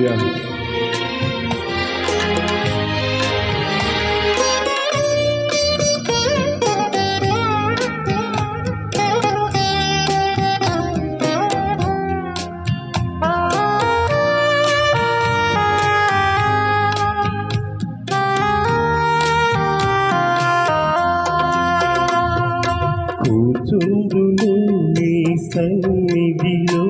위한 좁은 이 상미비로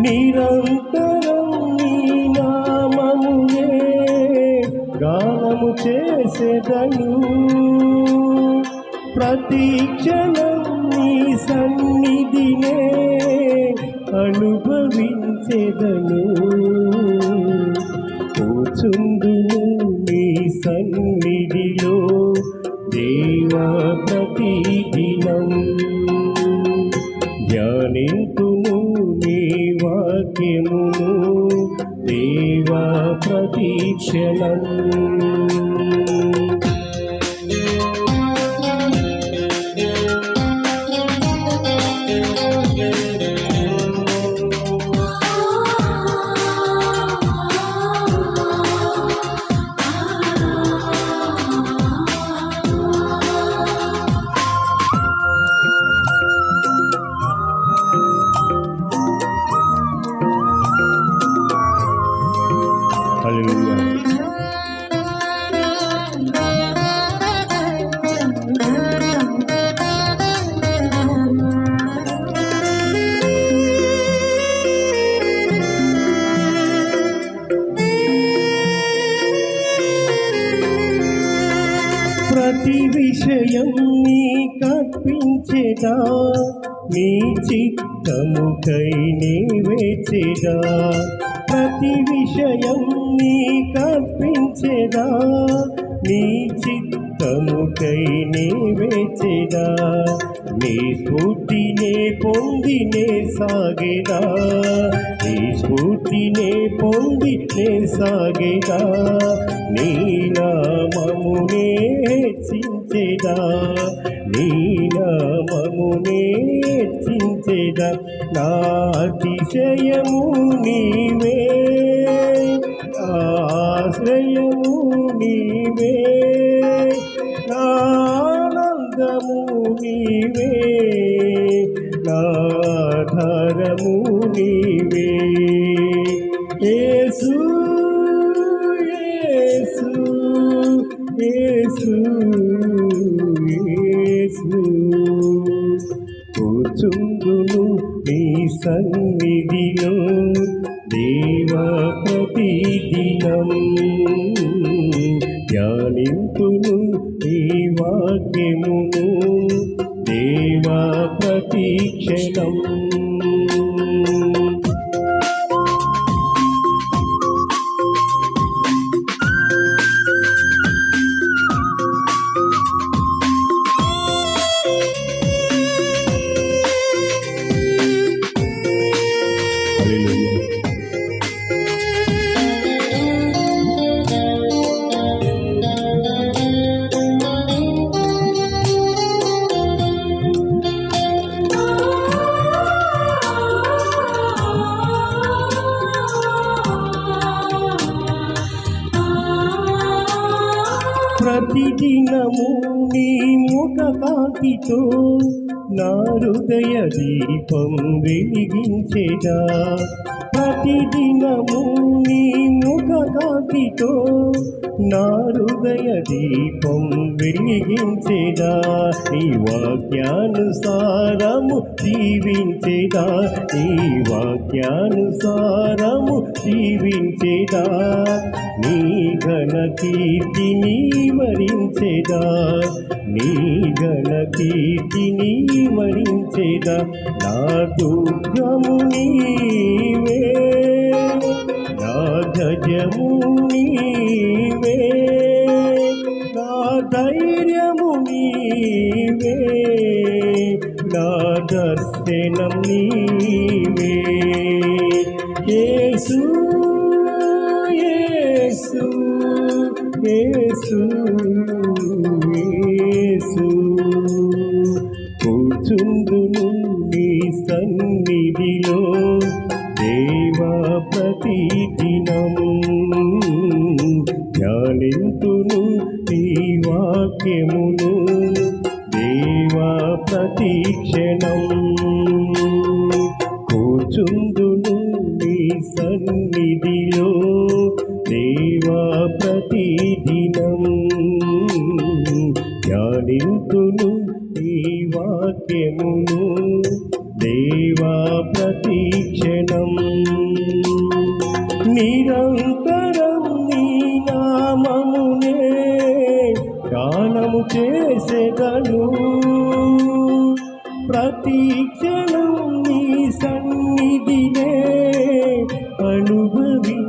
నిరంతరం నీ నామమునే గానము చేసేదను. ప్రతీక్షణం నీ సన్నిధినే అనుభవించెదను. వాక్యమును దేవ ప్రతీక్షణం ప్రతి విషయం నీ కప్పించేదా నీ చిత్తముకై నీ వేచేదా ప్రతి విషయం నీ కప్పించేదా నీ చిత్త నీ వేచేదా నీ స్ఫూర్తినే పొందినే సాగేదా. నీ స్ఫూర్తినే పొందినే సాగేదా. నీ నామమునే చించెదా నీ నామమునే చించెదా నా అతిశయము నీ వరము నీవే. యేసు యేసు యేసు యేసు. కూర్చుందును నీ సన్నిధిలో దేవా ప్రతిదినం. ధ్యానింతును నీ వాక్యమును దేవా ప్రతీక్షణం ప్రతిదినము నీ ముఖ కాంతితో నా హృదయ దీపం వెలిగించేదా? ప్రతిదినము నీ ముఖ కాంతితో నా హృదయ దీపం వెలిగించేదా నీ వాక్యానుసారము జీవించేదా నీ వాక్యానుసారము జీవించేదా నీ ఘన కీర్తిని వరించేదా నీ ఘన కీర్తిని వరించేదా నా దుర్గము నీవే నా గజము నీవే. నా ధైర్యము నీవే. నా దర్శనం నీ వాక్యమును దేవా ప్రతీక్షణం. కూర్చుందును నీ సన్నిధిలో దేవా ప్రతిదినం. ధ్యానింతును నీ వాక్యమును దేవా ప్రతీక్షణం. నిరంతరం నీ నామము చేసేదను. ప్రతి క్షణం నీ సన్నిధినే అనుభవించేదను.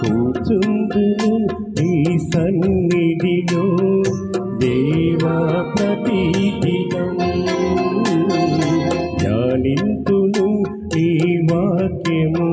కూర్చుందును నీ సన్నిధిలో దేవా ప్రతి దినం ధ్యానింతును ఈ వాక్యము